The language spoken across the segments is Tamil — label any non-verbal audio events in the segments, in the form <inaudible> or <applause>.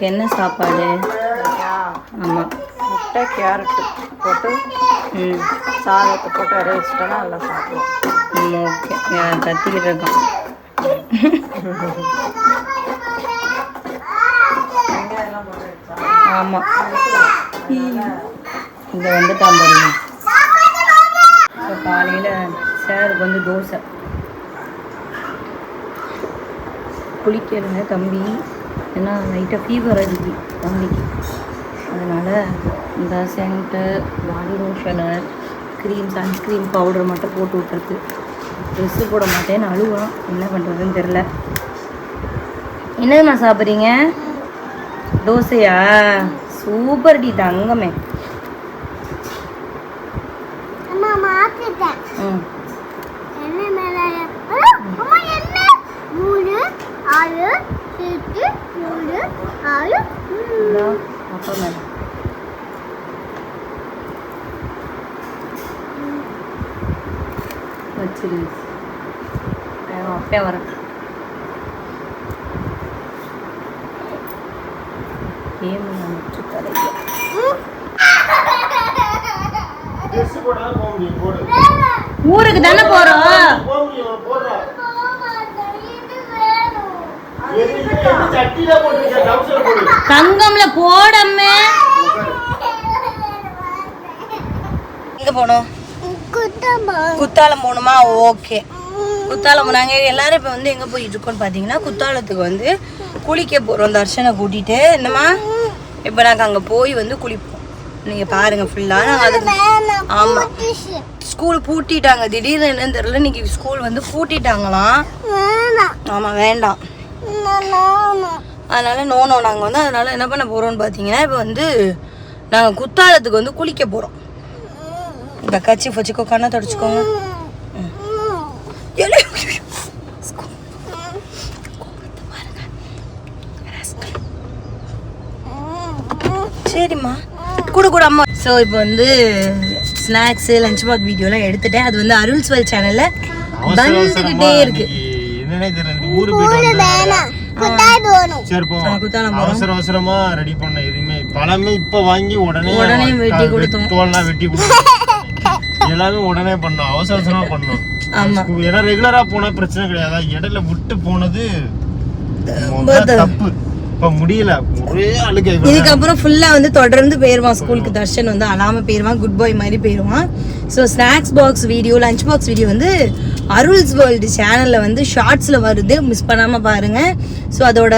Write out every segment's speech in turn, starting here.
தர்ஷனுக்கு என்ன சாப்பாடு? ஆமாம் முட்டை கேரட்டு போட்டு ம். சாதத்தை போட்டு அரை வச்சுட்டோன்னா நல்லா சாப்பிடுவோம் ம் ஓகே. கத்திக்கிட்டு வச்சா? ஆமாம் இங்கே வந்துட்டான் பாருங்க. இப்போ காலையில் சாருக்கு வந்து தோசை. குளிக்கிறங்க தம்பி ஏன்னா லைட்டாக ஃபீவர் அடிக்கு தம்பிக்கு. அதனால் இந்த சென்ட்டு பாடி லோஷனர் க்ரீம் சன்ஸ்க்ரீன் பவுடர் மட்டும் போட்டு விட்ருக்கு ட்ரெஸ்ஸு போட மாட்டேன்னு அழுவான் என்ன பண்ணுறதுன்னு தெரில என்னதும்மா சாப்பிட்றீங்க? தோசையா? சூப்பர் டி தங்கமே. ம். என்ன மேல? மூணு ஆறு எட்டு மூணு ஆறு இந்தா, அப்பா மேடம் வச்சிரு நான் அப்பே வரேன் கேம் நமக்கு தலையா ஊருக்கு தானே போறோம்? தங்கம்ல போடமே எங்க போனோம் குத்தாலம் போகணுமா? ஓகே. குத்தாலம் நாங்கள் எல்லாரும் இப்போ வந்து எங்கே போயிட்டு இருக்கோம்னு பார்த்தீங்கன்னா குத்தாலத்துக்கு வந்து குளிக்க போகிறோம் தர்ஷனை கூட்டிகிட்டு என்னம்மா? இப்போ நாங்கள் அங்கே போய் வந்து குளிப்போம். நீங்கள் பாருங்க ஃபுல்லாக நாங்கள் அதுக்கு ஆமாம் ஸ்கூல் பூட்டிட்டாங்க. திடீர்னு என்னன்னு தெரியல. இன்னைக்கு ஸ்கூல் வந்து பூட்டிட்டாங்களாம். ஆமாம் வேண்டாம். அதனால நோ நோ நாங்கள் வந்து அதனால என்ன பண்ண போகிறோம்னு பார்த்தீங்கன்னா இப்போ வந்து நாங்கள் குத்தாலத்துக்கு வந்து குளிக்க போகிறோம் இந்த கச்சி வச்சுக்கோ கண்ணை தொடச்சிக்கோங்க. சரிம்மா. கூட கூட அம்மா. ஸோ இப்போ வந்து ஸ்நாக்ஸு லஞ்ச் பாக் வீடியோலாம் எடுத்துட்டேன். அது வந்து அருள்ஸ்வெல் சேனலில் வந்துக்கிட்டே இருக்கு. சரி போ. அவசர அவசரமா ரெடி பண்ண எதுவுமே பழமே இப்ப வாங்கி உடனே உடனே வெட்டி கொடுத்தோம். தோல்லாம் வெட்டி கொடுத்தோம். எல்லாமே உடனே பண்ணோம். அவசர அவசரமா பண்ணோம். ஏன்னா ரெகுலரா போனா பிரச்சனை கிடையாது. இடையில விட்டு போனது தப்பு. இப்ப முடியல. ஒரே அழுகை இதுக்கப்புறம் ஃபுல்லாக வந்து தொடர்ந்து போயிடுவான் ஸ்கூலுக்கு தர்ஷன் வந்து அழாமல் போயிடுவான் குட் பாய் மாதிரி போயிடுவான் so snacks box video lunch box video வந்து அருள்ஸ் வேர்ல்டு சேனலில் வந்து ஷார்ட்ஸில் வருது. மிஸ் பண்ணாமல் பாருங்கள் ஸோ அதோட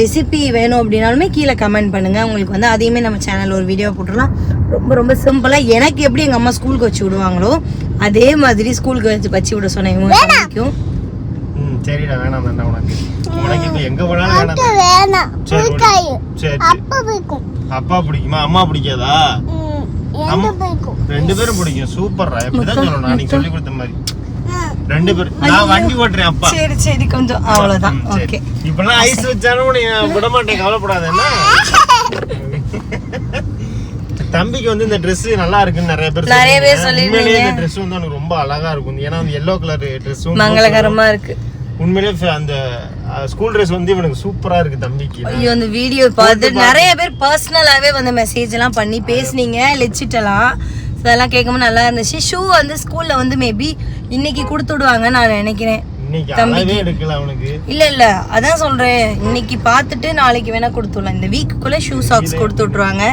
ரெசிபி வேணும் அப்படின்னாலுமே கீழே கமெண்ட் பண்ணுங்கள் உங்களுக்கு வந்து அதையுமே நம்ம சேனலில் ஒரு வீடியோ போட்டுடலாம். ரொம்ப ரொம்ப சிம்பிளாக எனக்கு எப்படி எங்கள் அம்மா ஸ்கூலுக்கு வச்சு விடுவாங்களோ அதே மாதிரி ஸ்கூலுக்கு வச்சு வச்சு விட சொன்னேன். இவங்க தம்பிக்கும் ம் சரிடா வேணாம் வேண்டாம் உனக்கு. உனக்கு இப்ப எங்க போனாலும் வேணாம். தான். வேணாம். சரி அப்பா பிடிக்கும். அப்பா பிடிக்குமா? அம்மா பிடிக்காதா? ம், எனக்கு அம்மா பிடிக்கும். ரெண்டு பேரும் பிடிக்கும். சூப்பர்ரா. எப்படிதான் சொல்லணும். நான் நீங்க சொல்லி கொடுத்த மாதிரி. ரெண்டு பேரும். நான் வண்டி ஓட்டுறேன் அப்பா. சரி சரி கொஞ்சம் சரி. ஓகே. இப்பெல்லாம் ஐஸ் வச்சாலும் நான் விட மாட்டேன் கவலைப்படாத தம்பிக்கு வந்து இந்த Dress நல்லா இருக்குன்னு நிறைய பேர் நிறைய பேர். சொல்லிருந்தீங்க. இந்த Dress வந்து எனக்கு ரொம்ப அழகா இருக்கும். ஏன்னா அந்த எல்லோ கலர் Dress மங்களகரமா இருக்கு. உண்மையிலேயே அந்த ஸ்கூல் Dress வந்து இவனுக்கு சூப்பரா இருக்கு தம்பிக்கு. ஐயோ அந்த வீடியோ பார்த்து நிறைய பேர் பர்சனலாவே வந்து மெசேஜ் எல்லாம் பண்ணி பேசுனீங்க லெச்சிட்டலாம். அதெல்லாம் கேட்கும்போது நல்லா இருந்துச்சு. ஷூ வந்து ஸ்கூல்ல வந்து மேபி இன்னைக்கு கொடுத்து விடுவாங்க நான் நினைக்கிறேன். தம்பிக்கு. இல்ல இல்ல. அதான் சொல்றேன். இன்னைக்கு பார்த்துட்டு நாளைக்கு வேணா கொடுத்துடலாம். இந்த வீக்குக்குள்ள ஷூ சாக்ஸ் கொடுத்து விட்ருவாங்க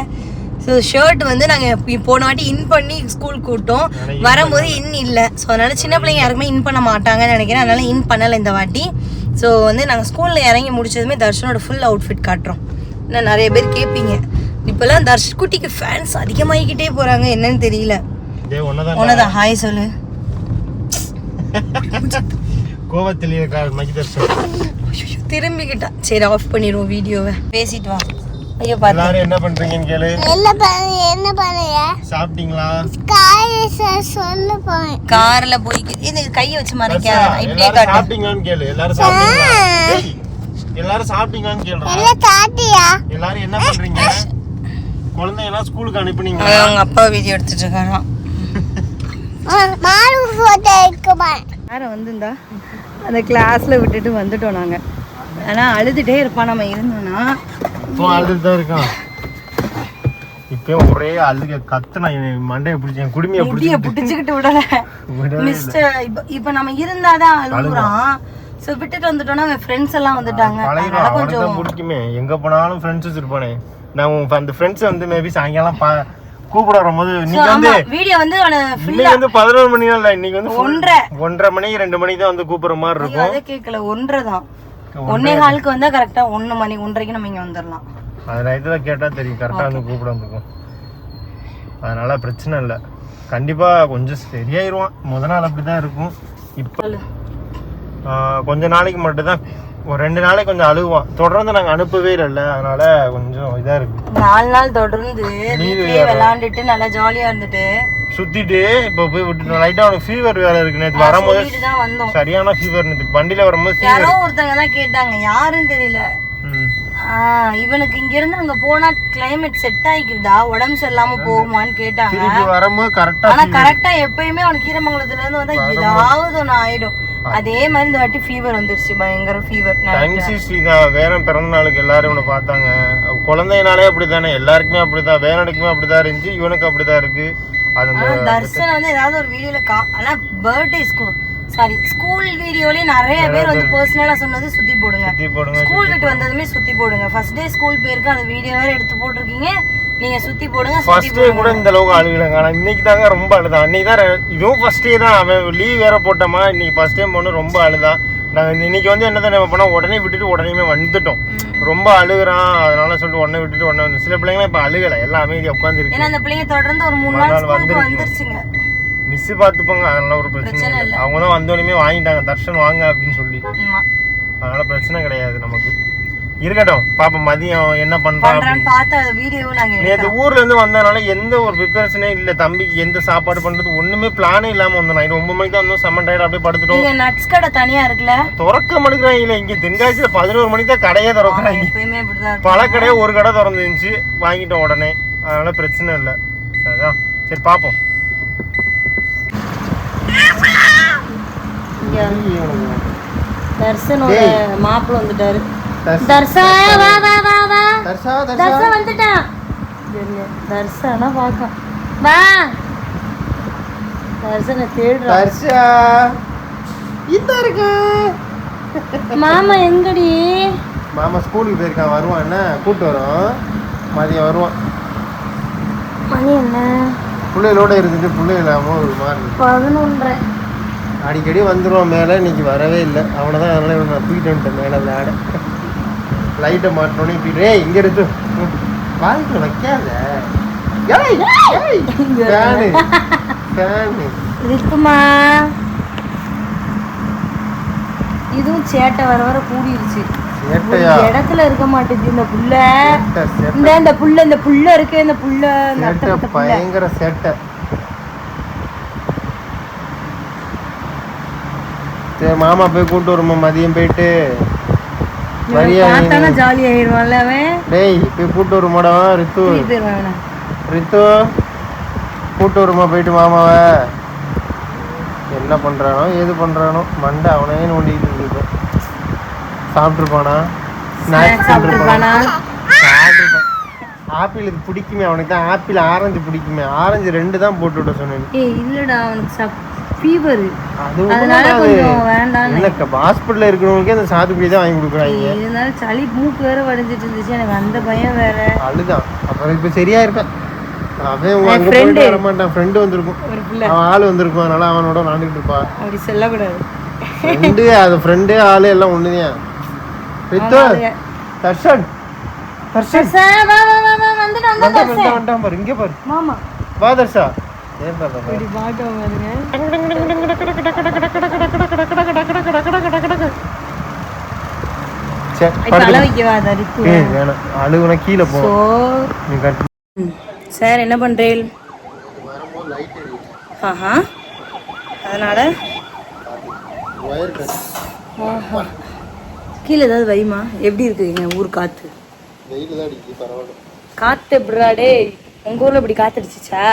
ஸோ ஷர்ட் வந்து நாங்கள் போன வாட்டி இன் பண்ணி ஸ்கூல் கூட்டோம் வரும்போது இன் இல்லை. ஸோ அதனால சின்ன பிள்ளைங்க யாருக்குமே இன் பண்ண மாட்டாங்கன்னு நினைக்கிறேன். அதனால இன் பண்ணலை இந்த வாட்டி. ஸோ வந்து நாங்கள் ஸ்கூலில் இறங்கி முடிச்சதுமே தர்ஷனோட ஃபுல் அவுட்ஃபிட் காட்டுறோம். இன்னும் நிறைய பேர் கேட்பீங்க இப்போல்லாம் தர்ஷ் குட்டிக்கு ஃபேன்ஸ் அதிகமாகிக்கிட்டே போகிறாங்க என்னன்னு தெரியல. உனதான் ஹாய் சொல்லு. கோவத்தில் திரும்பிக்கிட்டா. சரி ஆஃப் பண்ணிடுவோம் வீடியோவை பேசிட்டு வா. ஐயோ எல்லாரும் என்ன பண்றீங்கன்னு கேளு. என்ன பண்ண என்ன பண்ணைய சாப்பிட்டீங்களா? காய சொல்ல போறேன் கார்ல போய் இது கையை வச்சு மறைக்காத. நான் இப்படியே எல்லாரும் காட்டு. சாப்பிட்டீங்களான்னு கேளு. எல்லாரும் சாப்பிட்டீங்களா? எல்லாரும் சாப்பிட்டீங்களான்னு கேளுடா. எல்லாம் தாட்டியா எல்லாரும் என்ன பண்றீங்க? குழந்தைங்க எல்லாம் ஸ்கூலுக்கு அனுப்புனீங்க அவங்க அப்பா வீடியோ எடுத்துட்டு இருக்காராம். வேற வந்துந்தா அந்த கிளாஸ்ல விட்டுட்டு வந்துட்டோம் நாங்க. ஆனா அழுதுட்டே இருப்பான் நம்ம இருந்தோம்னா. இப்போ அழுது தான் இருக்கான். இப்பயும் ஒரே அழுக கத்துனா என் மண்டையை பிடிச்சேன் குடுமையை முடிய பிடிச்சி புடிச்சுக்கிட்டு விடல. மிஸ்டர் இப்ப இப்ப நம்ம இருந்தாதான் அழுகுறான். சோ விட்டுட்டு வந்துட்டோம்னா அவன் ஃப்ரெண்ட்ஸ் எல்லாம் வந்துட்டாங்க. அதனால கொஞ்சம் பிடிக்குமே. எங்க போனாலும் ஃப்ரெண்ட்ஸ் இருப்பானே நான் உன் அந்த ஃப்ரெண்ட்ஸ் வந்து மேபி சாயங்காலம் பா கூப்பிட வரும்போது நீங்க வந்து வீடியோ வந்து இன்னைக்கு வந்து பதினோரு மணி இல்ல இன்னைக்கு வந்து ஒன்றரை. ஒன்றரை மணி ரெண்டு மணிக்கு தான் வந்து கூப்பிடுற மாதிரி இருக்கும். அதே கேட்கல ஒன்றரை தான். ஒன்னே காலுக்கு வந்தா கரெக்டா ஒண்ணு மணி ஒன்றரைக்கு நம்ம இங்க வந்துடலாம் அது நைட்டில் கேட்டா தெரியும். கரெக்டா வந்து கூப்பிட வந்துருக்கும். அதனால பிரச்சனை இல்லை. கண்டிப்பா கொஞ்சம் சரியாயிருவான். முத நாள் அப்படிதான் இருக்கும். இப்போ. கொஞ்ச நாளைக்கு மட்டும்தான் ஒரு ரெண்டு நாளைக்கு கொஞ்சம் அழுவான். தொடர்ந்து நாங்க அனுப்பவே இல்லைல்ல. அதனால கொஞ்சம் இதா இருக்கு. நாலு நாள் தொடர்ந்து விளையாண்டுட்டு நல்லா ஜாலியா இருந்துட்டு. சுத்திட்டு இப்போ போய் விட்டுட்டு லைட்டா அவனுக்கு ஃபீவர் வேற இருக்கு நேற்று வரும்போது. சரியான ஃபீவர் நேற்று வண்டியில வரும்போது. யாரோ ஒருத்தங்க தான் கேட்டாங்க. யாருன்னு தெரியல. இவனுக்கு இங்க இருந்து அங்க போனா கிளைமேட் செட் ஆகிக்குதா உடம்பு சரியில்லாம போகுமான்னு கேட்டாங்க. ஆனா கரெக்டா எப்பயுமே அவனுக்கு கீரமங்கலத்துல இருந்து வந்தா ஏதாவது ஒண்ணு ஆயிடும். அதே மாதிரி இந்த வாட்டி ஃபீவர் வந்துருச்சு பயங்கர ஃபீவர் சிக்ஸ்டி தான் வேற பிறந்த நாளுக்கு எல்லாரும் இவனை பார்த்தாங்க. குழந்தைனாலே அப்படித்தானே எல்லாருக்குமே அப்படிதான் வேறனுக்குமே அப்படிதான் இருந்துச்சு இவனுக்கு அப்படிதான் இருக்கு. அது தர்ஷன் வந்து ஏதாவது ஒரு வீடியோல கா ஆனா பர்த்டே ஸ்கூல் சாரி ஸ்கூல் வீடியோலயே நிறைய பேர் வந்து பர்சனலா சொன்னது சுத்தி போடுங்க. சுத்தி போடுங்க ஸ்கூல் விட்டு வந்ததுமே சுத்தி போடுங்க. ஃபர்ஸ்ட் டே ஸ்கூல் போயிருக்கு அந்த வீடியோ வேற எடுத்து போட்டிருக்கீங்க. நீங்க சுத்தி போடுங்க ஃபர்ஸ்ட் டே கூட இந்த அளவுக்கு அழுகலைங்க ஆனா இன்னைக்கு தாங்க ரொம்ப அழுதான். அன்னைக்கு தான் இதுவும் ஃபர்ஸ்ட் டே தான். அவன் லீவ் வேற போட்டோமா இன்னைக்கு ஃபர்ஸ்ட் டைம் பொண்ணு ரொம்ப அழுதான். நாங்க இன்னைக்கு வந்து என்ன தானே பண்ணோம் உடனே விட்டுட்டு உடனே வந்துட்டோம். ரொம்ப அழுகுறான். அதனால சொல்லிட்டு உடனே விட்டுட்டு உடனே வந்து சில பிள்ளைங்க இப்ப அழுகல. எல்லாம் அமைதியா உட்காந்து இருக்கு ஏன்னா அந்த பிள்ளைங்க தொடர்ந்து ஒரு மூணு நாள் வந்துருச்சுங்க. மிஸ் பார்த்துப்பாங்க. அதனால ஒரு பிரச்சனை இல்லை. அவங்க தான் வந்தோடனே வாங்கிட்டாங்க. தர்ஷன் வாங்க அப்படின்னு சொல்லி. அதனால பிரச்சனை கிடையாது நமக்கு. இருக்கட்டும். பாப்போம் மதியம் என்ன பண்றான் நேற்று ஊர்ல இருந்து வந்ததுனால எந்த ஒரு ப்ரிப்பரேஷனே இல்ல தம்பிக்கு எந்த சாப்பாடு பண்றது ஒண்ணுமே பிளானே இல்லாம வந்தோம். நைட் ஒன்பது மணிக்கு தான் வந்தோம். செம்மன் டயர்ட் அப்படியே படுத்துட்டோம். நட்ஸ் கடை தனியா இருக்குல்ல? திறக்க மாட்டேங்கிறாங்க இல்ல இங்க தென்காசியில பதினோரு மணிக்கு தான் கடையே திறக்கிறாங்க. பல கடையே ஒரு கடை திறந்துருந்துச்சு. வாங்கிட்டோம் உடனே. அதனால பிரச்சனை இல்லை. அதான் சரி பாப்போம். தர்சனோட மாப்பிள்ள வந்துட்டாரு. தர்சா வா வா வா வா. தர்ஷா தர்சா. வந்துட்டான். தர்சனா பாக்க வா. தர்சனை தேடுறான் இந்த இருக்கு. மாமா எங்கடி? மாமா ஸ்கூலுக்கு போயிருக்கான் வருவான் என்ன? கூட்டு வரோம். மதியம் வருவான். மணி என்ன? பிள்ளைகளோட இருந்துட்டு பிள்ளை இல்லாம ஒரு மாதிரி. பதினொன்றரை. அடிக்கடி வந்துடுவான் மேலே. இன்னைக்கு வரவே இல்லை. அவனை தான் அதனால நான் தூக்கிட்டு வந்துட்டேன் மேலே விளையாட. லைட்டை மாட்டினோடனே தூக்கிட்டு ஏய் இங்கே இருக்கு வாழ்க்கை வைக்காத. ஏய், ஏய், ஃபேனு ஃபேனு. இருக்குமா இதுவும் சேட்டை வர வர கூடிருச்சு. இடத்துல இருக்க மாட்டேங்குது இந்த புள்ள. இந்த இந்த புள்ள இந்த புள்ள இருக்கு இந்த புள்ள பயங்கர சேட்டை. சரி மாமா போய் கூட்டு வருமா மதியம் போயிட்டு. பார்த்தானா ஜாலி ஆயிடுவான்ல அவன்? டேய் போய் கூட்டு வருமாடா ரித்து. ரித்து கூட்டு வருமா போயிட்டு மாமாவை என்ன பண்றானோ ஏது பண்றானோ மண்டை அவனே நோண்டிட்டு இருக்கு சாப்பிட்டுருப்பானா? ஸ்நாக்ஸ் சாப்பிட்டுருப்பான்? ஆப்பிள் இது பிடிக்குமே அவனுக்கு தான் ஆப்பிள் ஆரஞ்சு பிடிக்குமே. ஆரஞ்சு ரெண்டு தான் போட்டு விட சொன்னேன். இல்லடா அவனுக்கு ஃபீவர் அது அதனால கொஞ்சம் வேண்டாம் இல்ல ஹாஸ்பிட்டல்ல இருக்கிறவங்களுக்கே அந்த சாத்துக்குடி தான் வாங்கி கொடுக்குறாங்க. இருந்தாலும் சளி மூக்கு வேற வடிஞ்சிட்டு இருந்துச்சு. எனக்கு அந்த பயம் வேற. அழுதான். அப்புறம் இப்ப சரியா இருப்பேன் அவன் என் அங்க. போயிட்டு வர மாட்டான் ஃப்ரெண்டு வந்திருக்கும். ஒரு புள்ள. அவன் ஆள் வந்திருக்கும். அதனால அவனோட விளாண்டுட்டு இருப்பா. அப்படி சொல்லக்கூடாது. ஃப்ரெண்டு அது ஃப்ரெண்டு ஆளு எல்லாம் ஒண்ணுதான். ரித்து தர்ஷன். தர்ஷன் வா வா வா வா வந்துட்டு வந்து வந்தான் வந்தான் வந்தான் பாரு. இங்கே பாரு. மாமா. வா தர்ஷா. இப்படி பாட்டம் பாருங்க சரி என்ன பண்றீள்? ஆஹா. அதனால? கீழே ஏதாவது வைமா எப்படி இருக்குங்க ஊர் காத்து? காத்து எப்படிடா டேய். உங்க ஊர்ல இப்படி காத்து அடிச்சிச்சா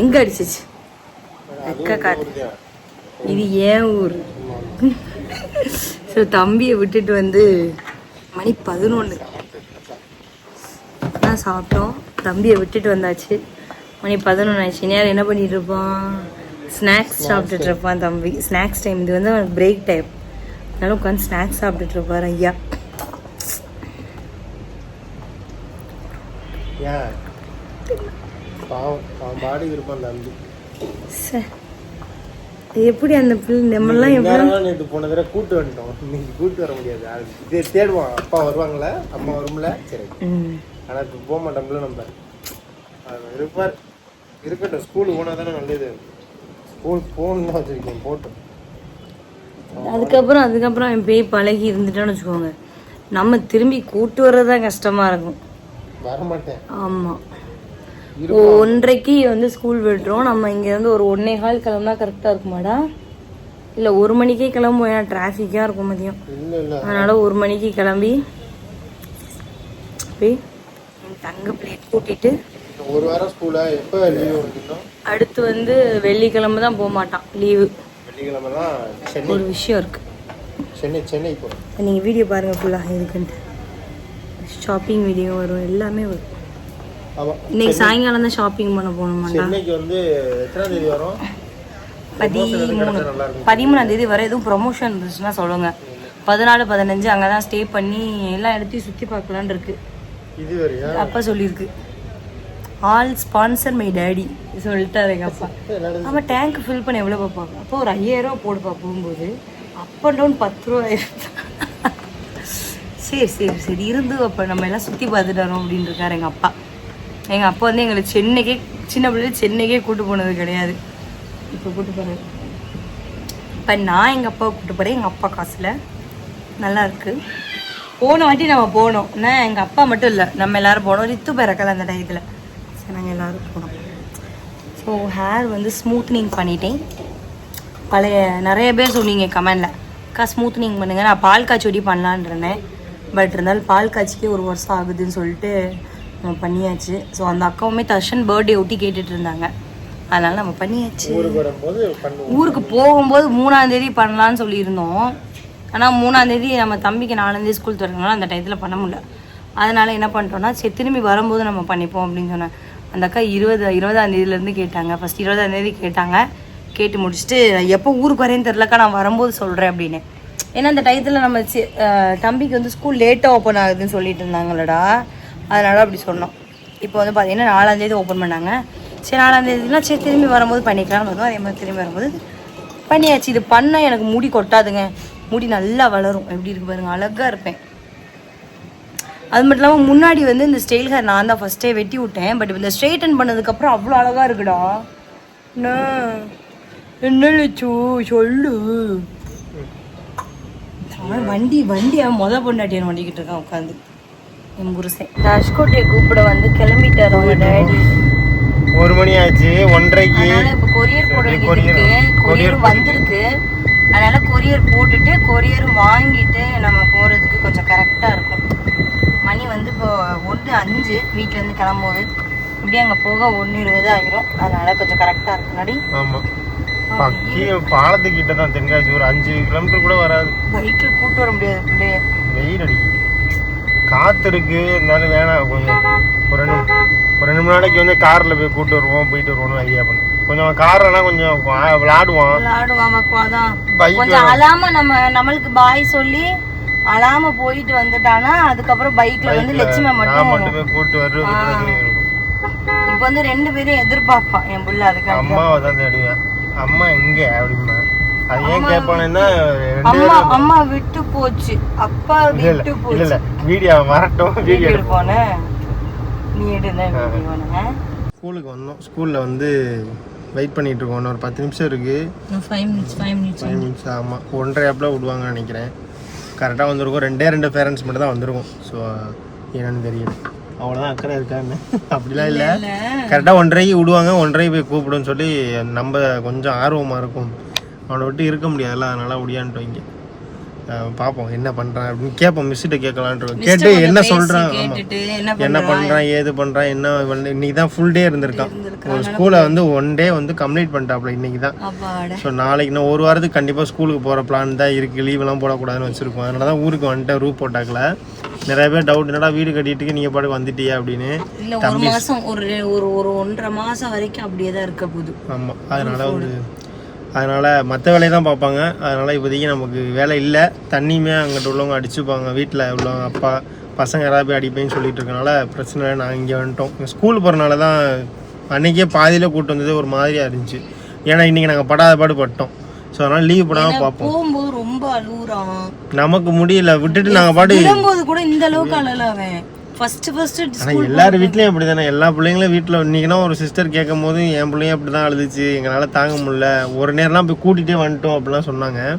எங்க அடிச்சிச்சு? எக்க காத்து. இது ஏன் ஊர்? ஸோ தம்பியை விட்டுட்டு வந்து மணி பதினொன்று தான் சாப்பிட்டோம்? தம்பியை விட்டுட்டு வந்தாச்சு. மணி பதினொன்று ஆச்சு நேரம் என்ன பண்ணிட்டு இருப்பான் ஸ்நாக்ஸ் சாப்பிட்டுட்டு இருப்பான் தம்பி. ஸ்நாக்ஸ் டைம் இது வந்து அவனுக்கு பிரேக் டைம் அதனால உட்காந்து ஸ்நாக்ஸ் சாப்பிட்டுட்டு இருப்பார் ஐயா. பாவம். அவன் பாடி இருப்பான் தம்பி. சே. எப்படி அந்த பிள்ளை நம்மளாம் நேரமா நேற்று போன தடவை கூட்டு வந்துட்டோம். இன்னைக்கு கூட்டு வர முடியாது. இதே தேடுவான். அப்பா வருவாங்களே? அம்மா வரும்ல? சரி. ம். ஆனா இப்போ போக மாட்டோம்ல நம்ம. இருப்பார். இருக்கட்டும். ஸ்கூல் போனால் தானே நல்லது. ஸ்கூல் போகணுன்னு தான் வச்சிருக்கேன். போட்டோம். அதுக்கப்புறம் அதுக்கப்புறம் அவன் போய் பழகி இருந்துட்டான்னு வச்சுக்கோங்க. நம்ம திரும்பி கூட்டு வர்றது தான் கஷ்டமாக இருக்கும். வரமாட்டேன். ஆமாம் ஒன்றரைக்கு வந்து ஸ்கூல் விட்டுரும் நம்ம இங்கேருந்து ஒரு ஒன்னே கால் கிளம்புனா கரெக்டாக இருக்குமாடா? இல்லை ஒரு மணிக்கே கிளம்புவோம். ஏன்னா டிராஃபிக்காக இருக்கும் மதியம். அதனால ஒரு மணிக்கு கிளம்பி போய் தங்க பிளேட் கூட்டிட்டு ஒரு வாரம் ஸ்கூலா எப்போ லீவ் அடுத்து வந்து வெள்ளிக்கிழமை தான் போக மாட்டான். லீவு வெள்ளிக்கிழமை தான் சென்னை. ஒரு விஷயம் இருக்கு. சென்னை சென்னை போகிறோம் நீங்கள் வீடியோ பாருங்கள் ஃபுல்லாக இதுக்குன்ட்டு ஷாப்பிங் வீடியோ வரும். எல்லாமே வரும். ஆமாம் இன்னைக்கு சாயங்காலம் தான் ஷாப்பிங் பண்ண போகணுமாண்டா? சென்னைக்கு வந்து எத்தனாம் தேதி வரும்? பதிமூணு பதிமூணாம் தேதி வரை எதுவும் ப்ரொமோஷன் இருந்துச்சுன்னா சொல்லுங்க. பதினாலு பதினஞ்சு அங்கே தான் ஸ்டே பண்ணி எல்லா இடத்தையும் சுற்றி பார்க்கலான்னு இருக்கு. அப்பா சொல்லியிருக்கு. ஆல் ஸ்பான்சர் மை டேடி சொல்லிட்டாரு எங்கள் அப்பா. ஆமாம் டேங்க் ஃபில் பண்ண எவ்வளோ பார்ப்பாங்க? அப்போ ஒரு ஐயாயிரம் ரூபா போடுப்பா போகும்போது அப் அண்ட் டவுன் பத்து ரூபா <laughs> சரி சரி சரி. இருந்து அப்போ நம்ம எல்லாம் சுற்றி பார்த்துட்டு வரோம் அப்படின்னு இருக்காரு எங்கள் அப்பா. எங்கள் அப்பா வந்து எங்களை சென்னைக்கே சின்ன பிள்ளைல சென்னைக்கே கூட்டு போனது கிடையாது. இப்போ கூட்டு போகிறேன் இப்போ நான் எங்கள் அப்பாவை கூட்டு போகிறேன் எங்கள் அப்பா காசில். நல்லாயிருக்கு போன வாட்டி நம்ம போனோம். ஆனால் எங்கள் அப்பா மட்டும் இல்லை. நம்ம எல்லாரும் போனோம். ரித்து பிறக்கல அந்த டயத்தில். சரி நாங்கள் எல்லாரும் போனோம். ஸோ ஹேர் வந்து ஸ்மூத்னிங் பண்ணிட்டேன். பழைய நிறைய பேர் சொன்னீங்க கமெண்டில். அக்கா ஸ்மூத்னிங் பண்ணுங்கள் நான் பால் காய்ச்சி பண்ணலான்னு இருந்தேன். பட் இருந்தாலும் பால் காய்ச்சிக்கே ஒரு வருஷம் ஆகுதுன்னு சொல்லிட்டு பண்ணியாச்சு. ஸோ அந்த அக்காவுமே தர்ஷன் பர்த்டே ஒட்டி கேட்டுட்டு இருந்தாங்க. அதனால நம்ம பண்ணியாச்சு. ஊருக்கு போகும்போது மூணாம் தேதி பண்ணலான்னு சொல்லியிருந்தோம். ஆனால் மூணாம் தேதி நம்ம தம்பிக்கு நாலாந்தேதி ஸ்கூல் திறக்கனால அந்த டயத்தில் பண்ண முடியல. அதனால என்ன பண்ணிட்டோம்னா சரி திரும்பி வரும்போது நம்ம பண்ணிப்போம் அப்படின்னு சொன்னேன் அந்த அக்கா இருபது இருபதாம் தேதியிலேருந்து கேட்டாங்க. ஃபர்ஸ்ட் இருபதாம் தேதி கேட்டாங்க. கேட்டு முடிச்சுட்டு எப்போ ஊருக்கு வரேன்னு தெரிலக்கா நான் வரும்போது சொல்கிறேன் அப்படின்னு. ஏன்னா அந்த டயத்தில் நம்ம தம்பிக்கு வந்து ஸ்கூல் லேட்டாக ஓப்பன் ஆகுதுன்னு சொல்லிட்டு இருந்தாங்களடா அதனால் அப்படி சொன்னோம். இப்போ வந்து பார்த்தீங்கன்னா நாலாந்தேதி ஓப்பன் பண்ணாங்க. சரி நாலாந்தேதினா சரி திரும்பி வரும்போது பண்ணிக்கலாம்னு வரும் அதே மாதிரி திரும்பி வரும்போது பண்ணியாச்சு. இது பண்ணால் எனக்கு முடி கொட்டாதுங்க. முடி நல்லா வளரும். எப்படி இருக்கு பாருங்க அழகாக இருப்பேன். அது மட்டும் இல்லாமல் முன்னாடி வந்து இந்த ஸ்டைல் ஹேர் நான் தான் ஃபஸ்ட்டே வெட்டி விட்டேன். பட் இந்த ஸ்ட்ரெயிட்டன் பண்ணதுக்கப்புறம் அவ்வளோ அழகாக இருக்குடா. என்ன? என்ன லட்சு? சொல்லு. வண்டி வண்டி அவன் மொத பொண்டாட்டி வண்டிக்கிட்டு இருக்கான் உட்காந்து என் புருஷன் தஷ்கோட்டையை கூப்பிட வந்து கிளம்பிட்டார் அவங்க டேடி. ஒரு மணி ஆச்சு ஒன்றரைக்கு இப்போ கொரியர் போட வேண்டியது கொரியர் வந்திருக்கு. அதனால கொரியர் போட்டுட்டு கொரியர் வாங்கிட்டு நம்ம போறதுக்கு கொஞ்சம் கரெக்டா இருக்கும். மணி வந்து இப்போ ஒன்று அஞ்சு வீட்ல இருந்து கிளம்பும்போது இப்படியே அங்கே போக ஒன்று இருபது ஆகிரும் அதனால கொஞ்சம் கரெக்டா இருக்கு முன்னாடி ஆமா. பா- கீழே பாலத்துக்கிட்ட தான் தென்காசி ஒரு அஞ்சு கிலோமீட்டர் கூட வராது. பைக்கில் கூட்டு வர முடியாது பிள்ளைய வெயில் அடிக்குது. காத்து இருக்கு இருந்தாலும் வேணாம். கொஞ்சம் ஒரு ரெண்டு ஒரு ரெண்டு மூணு நாளைக்கு வந்து கார்ல போய் கூட்டு வருவோம் போயிட்டு வருவோம்னு ஐடியா பண்ணு. கொஞ்சம் கார்லனா கொஞ்சம் வா- விளாடுவான் விளாடுவான் அதான் பைக் கொஞ்சம் அழாம நம்ம நம்மளுக்கு பாய் சொல்லி அழாம போயிட்டு வந்துட்டானா அதுக்கப்புறம் பைக்ல வந்து லட்சுமி மட்டும் மட்டும் போய் கூட்டு வர்றது இப்போ வந்து ரெண்டு பேரும் எதிர்பார்ப்பான். என் புள்ள அதுக்காக அம்மாவை தான் தேடுவேன். அம்மா எங்க அப்படிமா அது ஏன் கேட்பானேன்னா ரெண்டு அம்மா அம்மா விட்டு போச்சு. அப்பா விட்டு இல்ல போச்சு. இல்ல வீடியோ வரட்டும் வீடியோ எடுப்போன நீ எடுன ஸ்கூலுக்கு வந்தோம். ஸ்கூல்ல வந்து வெயிட் பண்ணிட்டு இருக்கோம். இன்னும் ஒரு பத்து நிமிஷம் இருக்கு. Five minutes five minutes five minutes ஆமாம் ஒன்றரை ஆப்பில் விடுவாங்கன்னு நினைக்கிறேன். கரெக்டாக வந்திருக்கோம். ரெண்டே ரெண்டு பேரண்ட்ஸ் மட்டும் தான் வந்திருக்கோம். ஸோ என்னன்னு தெரியல. அவ்வளோதான் அக்கறை இருக்கான்னு <laughs> அப்படிலாம் இல்லை. கரெக்டாக ஒன்றரைக்கு விடுவாங்க. ஒன்றரைக்கு போய் கூப்பிடுன்னு சொல்லி நம்ம கொஞ்சம் ஆர்வமாக இருக்கும். அவனை விட்டு இருக்க முடியாதுல்ல அதனால ஒடியான்ட்டு வைங்க பார்ப்போம் என்ன பண்றான் அப்படின்னு கேட்போம் மிஸ்கிட்ட Miss கேட்டு என்ன ஆமா. கேட்டுட்டு என்ன பண்றான்? ஏது பண்றான் என்ன இன்னைக்கு தான் ஃபுல் டே இருந்திருக்கான். ஒரு ஸ்கூலை வந்து ஒன் டே வந்து கம்ப்ளீட் பண்ணிட்டாப்ல இன்னைக்கு தான். ஸோ நாளைக்கு இன்னும் ஒரு வாரத்துக்கு கண்டிப்பாக ஸ்கூலுக்கு போகிற பிளான் தான் இருக்குது லீவெல்லாம் போடக்கூடாதுன்னு வச்சுருக்கோம். அதனால தான் ஊருக்கு வந்துட்டேன் ரூ போட்டாக்கல. நிறைய பேர் டவுட் என்னடா வீடு கட்டிட்டு நீங்கள் பாட்டுக்கு வந்துட்டியா அப்படின்னு. ஒரு மாசம் ஒரு ஒன்றரை மாசம் வரைக்கும் அப்படியே தான் இருக்க போகுது. ஆமாம் அதனால ஒரு அதனால் மற்ற வேலையை தான் பார்ப்பாங்க. அதனால் இப்போதைக்கு நமக்கு வேலை இல்லை. தண்ணியுமே அங்கிட்டு உள்ளவங்க அடிச்சுப்பாங்க வீட்டில் உள்ளவங்க அப்பா பசங்க யாராவது போய் அடிப்பேன்னு சொல்லிட்டு இருக்கனால பிரச்சனை இல்லை. நான் இங்கே வந்துட்டோம். ஸ்கூல் போகிறனால தான் அன்றைக்கே பாதியில் கூட்டு வந்தது ஒரு மாதிரியாக இருந்துச்சு. ஏன்னா இன்றைக்கி நாங்கள் படாத பாடு பட்டோம். ஸோ அதனால் லீவ் போடாமல் பார்ப்போம். போகும்போது ரொம்ப அழுகுறான் நமக்கு முடியல. விட்டுட்டு நாங்கள் விடும்போது கூட இந்த அளவுக்கு அழல அவன். ஃபர்ஸ்ட் ஃபர்ஸ்ட் ஆனால் எல்லார் வீட்லேயும் அப்படி தானே எல்லா பிள்ளைங்களும் வீட்டில் இன்னைக்குனா ஒரு சிஸ்டர் கேட்கும் போது என் பிள்ளையும் அப்படி தான் அழுதுச்சு. எங்களால் தாங்க முடியல. ஒரு நேரம்லாம் போய் கூட்டிகிட்டே வந்துட்டோம் அப்படிலாம் சொன்னாங்க.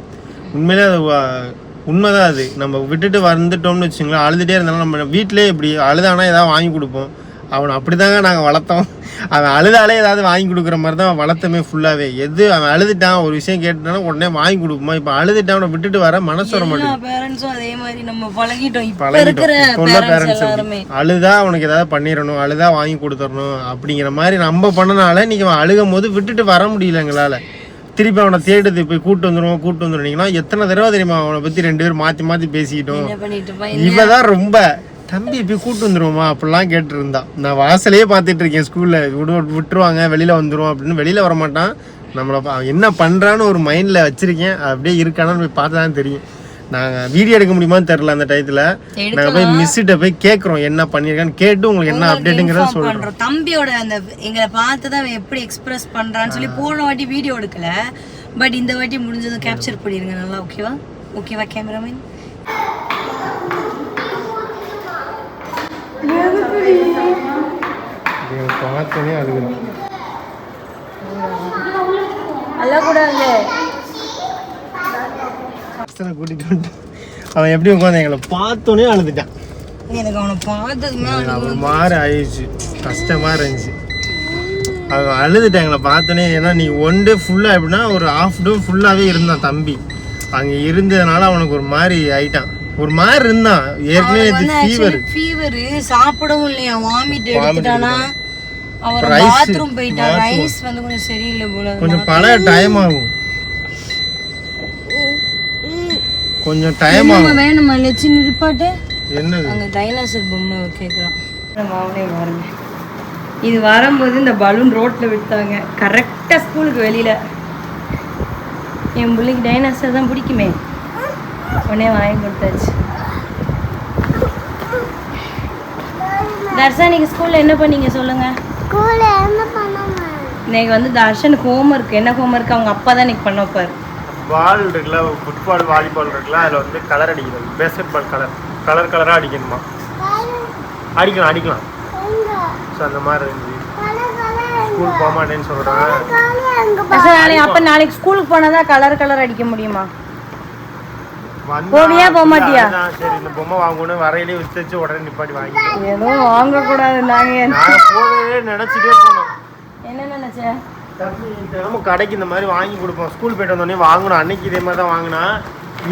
உண்மையிலே அது வ- உண்மைதான் அது. நம்ம விட்டுட்டு வந்துட்டோம்னு வச்சுங்களேன் அழுதுகிட்டே இருந்தாலும் நம்ம வீட்டிலே இப்படி அழுதானா ஏதாவது வாங்கி கொடுப்போம். அவனை அப்படிதாங்க நாங்கள் வளர்த்தோம். அவன் அழுதாலே ஏதாவது வாங்கி கொடுக்குற மாதிரி தான் வளர்த்தமே ஃபுல்லாகவே எது அவன் அழுதுட்டான் ஒரு விஷயம் கேட்டுட்டானா உடனே வாங்கி கொடுப்போமா? இப்போ அழுதுட்டான் அவனை விட்டுட்டு வர மனசு வர மாட்டேங்குது. பேரண்ட்ஸும் அதே மாதிரி நம்ம பழகிட்டோம். பழகிட்டோம். அழுதா அவனுக்கு ஏதாவது பண்ணிடணும் அழுதா வாங்கி கொடுத்துடணும் அப்படிங்கிற மாதிரி நம்ம பண்ணனால இன்னைக்கு அவன் அழுகும் போது விட்டுட்டு வர முடியல எங்களால். திருப்பி அவனை தேடுது போய் கூட்டு வந்துருவோம் கூட்டு வந்துருந்தீங்கன்னா எத்தனை தடவை தெரியுமா அவனை பற்றி ரெண்டு பேரும் மாற்றி மாற்றி பேசிக்கிட்டோம். இவ தான் ரொம்ப தம்பி போய் கூட்டு வந்துருவோமா? அப்படிலாம் கேட்டு இருந்தான் நான் வாசலையே பார்த்துட்டு இருக்கேன் ஸ்கூலில் விடு விட்டுருவாங்க வெளியில் வந்துருவோம் அப்படின்னு. வெளியில் வர மாட்டான் நம்மளை என்ன பண்ணுறான்னு ஒரு மைண்டில் வச்சிருக்கேன். அப்படியே இருக்கானான்னு போய் பார்த்தா தான் தெரியும். நாங்கள் வீடியோ எடுக்க முடியுமான்னு தெரில அந்த டயத்தில் நாங்கள் போய் மிஸ்ஸிட்ட போய் கேட்குறோம் என்ன பண்ணியிருக்கான்னு. கேட்டு உங்களுக்கு என்ன அப்டேட்டுங்கிறத சொல்கிறோம் தம்பியோட அந்த எங்களை பார்த்து தான் எப்படி எக்ஸ்பிரஸ் பண்றான்னு சொல்லி போன வாட்டி வீடியோ எடுக்கல. பட் இந்த வாட்டி முடிஞ்சதும் கேப்சர் பண்ணிருங்க நல்லா ஓகேவா ஓகேவா கேமராமேன் பார்த்தோன்னே அழுகுது அழக்கூடாது கூட்டிட்டு வந்து அவன் எப்படி உட்காந்து எங்களை பார்த்தோன்னே அழுதுட்டான். எனக்கு அவனை பார்த்ததுமே எனக்கு மாதிரி ஆயிடுச்சு கஷ்டமா இருந்துச்சு அவன் அழுதுட்டான் எங்களை பார்த்தோன்னே ஏன்னா நீ ஒன் டே ஃபுல்லாக எப்படின்னா ஒரு ஆஃப் டே ஃபுல்லாகவே இருந்தான் தம்பி. அங்கே இருந்ததுனால அவனுக்கு ஒரு மாதிரி ஆயிட்டான். ஒரு மாதிரி இருந்தான் ஏற்கனவே இது ஃபீவர் ஃபீவர் சாப்பிடவும் இல்லையா வாமிட் எடுத்துட்டானா அவர் பாத்ரூம் போயிட்டான் ரைஸ் வந்து கொஞ்சம் சரியில்லை போல கொஞ்சம் பல டைம் ஆகும். கொஞ்சம் டைம் ஆகும். வேணுமா? லட்சி நிற்பாட்டு என்னது? அங்க டைனாசர் பொம்மை கேட்குறான் மாவனே பாருங்க இது வரும்போது இந்த பலூன் ரோட்ல விட்டாங்க. கரெக்டா ஸ்கூலுக்கு வெளியில. என் பிள்ளைக்கு டைனாசர் தான் பிடிக்குமே. உடனே வாங்கி கொடுத்தாச்சு. தர்ஷா நீங்க ஸ்கூல்ல என்ன பண்ணீங்க சொல்லுங்க. ஸ்கூல்ல என்ன பண்ணாம? இன்னைக்கு வந்து தர்ஷனுக்கு ஹோம்ஒர்க் என்ன ஹோம்ஒர்க் அவங்க அப்பா தான் இன்னைக்கு பண்ண பால் இருக்குல்ல ஃபுட்பால் வாலிபால் இருக்குல்ல அதில் வந்து கலர் அடிக்கிறது பேஸ்கெட் பால் கலர் கலர் கலராக அடிக்கணுமா? அடிக்கலாம் அடிக்கலாம். ஸோ அந்த மாதிரி இருந்துச்சு. ஸ்கூல் போக மாட்டேன்னு சொல்கிறாங்க அப்ப நாளைக்கு ஸ்கூலுக்கு போனாதான் கலர் கலர் அடிக்க முடியுமா? போவியா, போக மாட்டியா? சரி இந்த பொம்மை வாங்கணும் வரையிலே வித்து வச்சு உடனே நிப்பாட்டி வாங்கிட்டோம் எதுவும் வாங்கக்கூடாது நாங்க நான் போவே நினச்சிட்டே போனோம். என்ன நினைச்ச? தினமும் கடைக்கு இந்த மாதிரி வாங்கி கொடுப்போம். ஸ்கூல் போயிட்டு வந்தோடனே வாங்கணும். அன்னைக்கு இதே மாதிரி தான் வாங்கினா.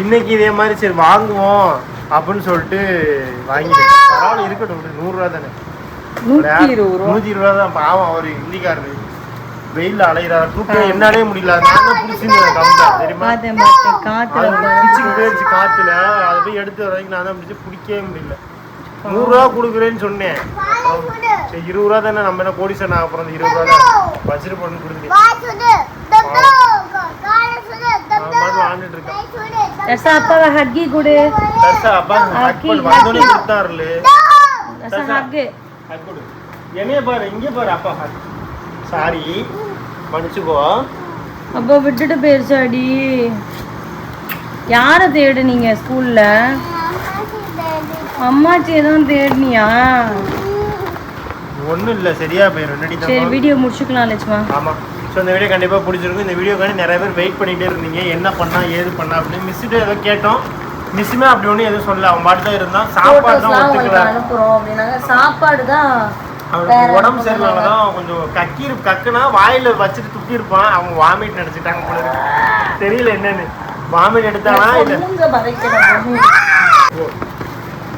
இன்னைக்கு இதே மாதிரி சரி வாங்குவோம் அப்படின்னு சொல்லிட்டு வாங்கிட்டேன். பரவாயில்ல இருக்கட்டும் நூறுரூவா தானே. நூத்தி இருபது ரூபா. நூற்றி தான் பாவம் அவர் ஹிந்திக்காரரு. வெயில்ல அலைகிறார் தூக்க என்னாலே முடியல. நான் தான் பிடிச்சிருந்தேன் கம்பை. தெரியுமா? காத்துல பிடிச்சிக்கு போயிடுச்சு காத்துல. அதை போய் எடுத்து வர வரைக்கும் நான் தான் பிடிச்சி பிடிக்கவே முடியல. நூறுரூவா கொடுக்குறேன்னு சொன்னேன். அப்புறம் சரி இருபது ரூபா தானே. நம்ம என்ன கோடிசன் அப்புறம் அந்த இருபது ரூபா தான். வச்சுட்டு போட்டு கொடுத்துட்டு. நான் பாட்டு வாழ்ந்துட்டு இருக்கேன் ரசா அப்பாவை ஹக்கி கொடு அப்பா ஹக் பண்ணி வந்தோடனே கொடுத்தாருல. ஹக்கு ஹக் கொடு. என்னைய பாரு இங்கே பாரு அப்பா ஹக் சாரி மன்னிச்சுக்கோ. அப்பா விட்டுட்டு போயிருச்சாடி. யாரை தேடுனீங்க ஸ்கூல்ல? அம்மாச்சி எதுவும் தேடுனியா? ஒன்றும் இல்லை சரியா போயிடும் சரி வீடியோ முடிச்சுக்கலாம் லட்சுமா. ஆமாம் ஸோ இந்த வீடியோ கண்டிப்பாக பிடிச்சிருக்கும். இந்த வீடியோக்காண்டி நிறைய பேர் வெயிட் பண்ணிகிட்டே இருந்தீங்க. என்ன பண்ணா ஏது பண்ணா அப்படின்னு மிஸ்ஸுட்டு ஏதோ கேட்டோம். மிஸ்ஸுமே அப்படி ஒன்றும் எதுவும் சொல்லல. அவன் பாட்டு தான் இருந்தான். சாப்பாடு தான் போட்டோஸ்லாம் ஒத்துக்கல. உங்களுக்கு அனுப்புறோம் அப்படின்னாங்க. சாப்பாடு தான் அவனுக்கு உடம்பு சரியில்லை தான் கொஞ்சம் கக்கி கக்குனா வாயில வச்சுட்டு துப்பி இருப்பான் அவங்க வாமிட் நினைச்சிட்டாங்க போல இருக்கு. தெரியல என்னன்னு. வாமிட் எடுத்தானா இல்ல?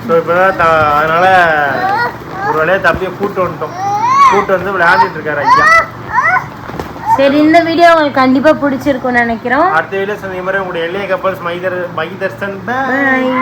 ஸோ இப்போதான் த அதனால ஒரு வழியா தப்பியை கூட்டு வந்துட்டோம். கூட்டு வந்து விளையாண்டுட்டு இருக்காரு ஐயா. சரி இந்த வீடியோ உங்களுக்கு கண்டிப்பா பிடிச்சிருக்கும்னு நினைக்கிறோம். அடுத்த வீடியோ சந்திக்கும் மாதிரி உங்களுடைய எல்லைய கப்பல்ஸ் மைதர் மைதர்சன். Bye.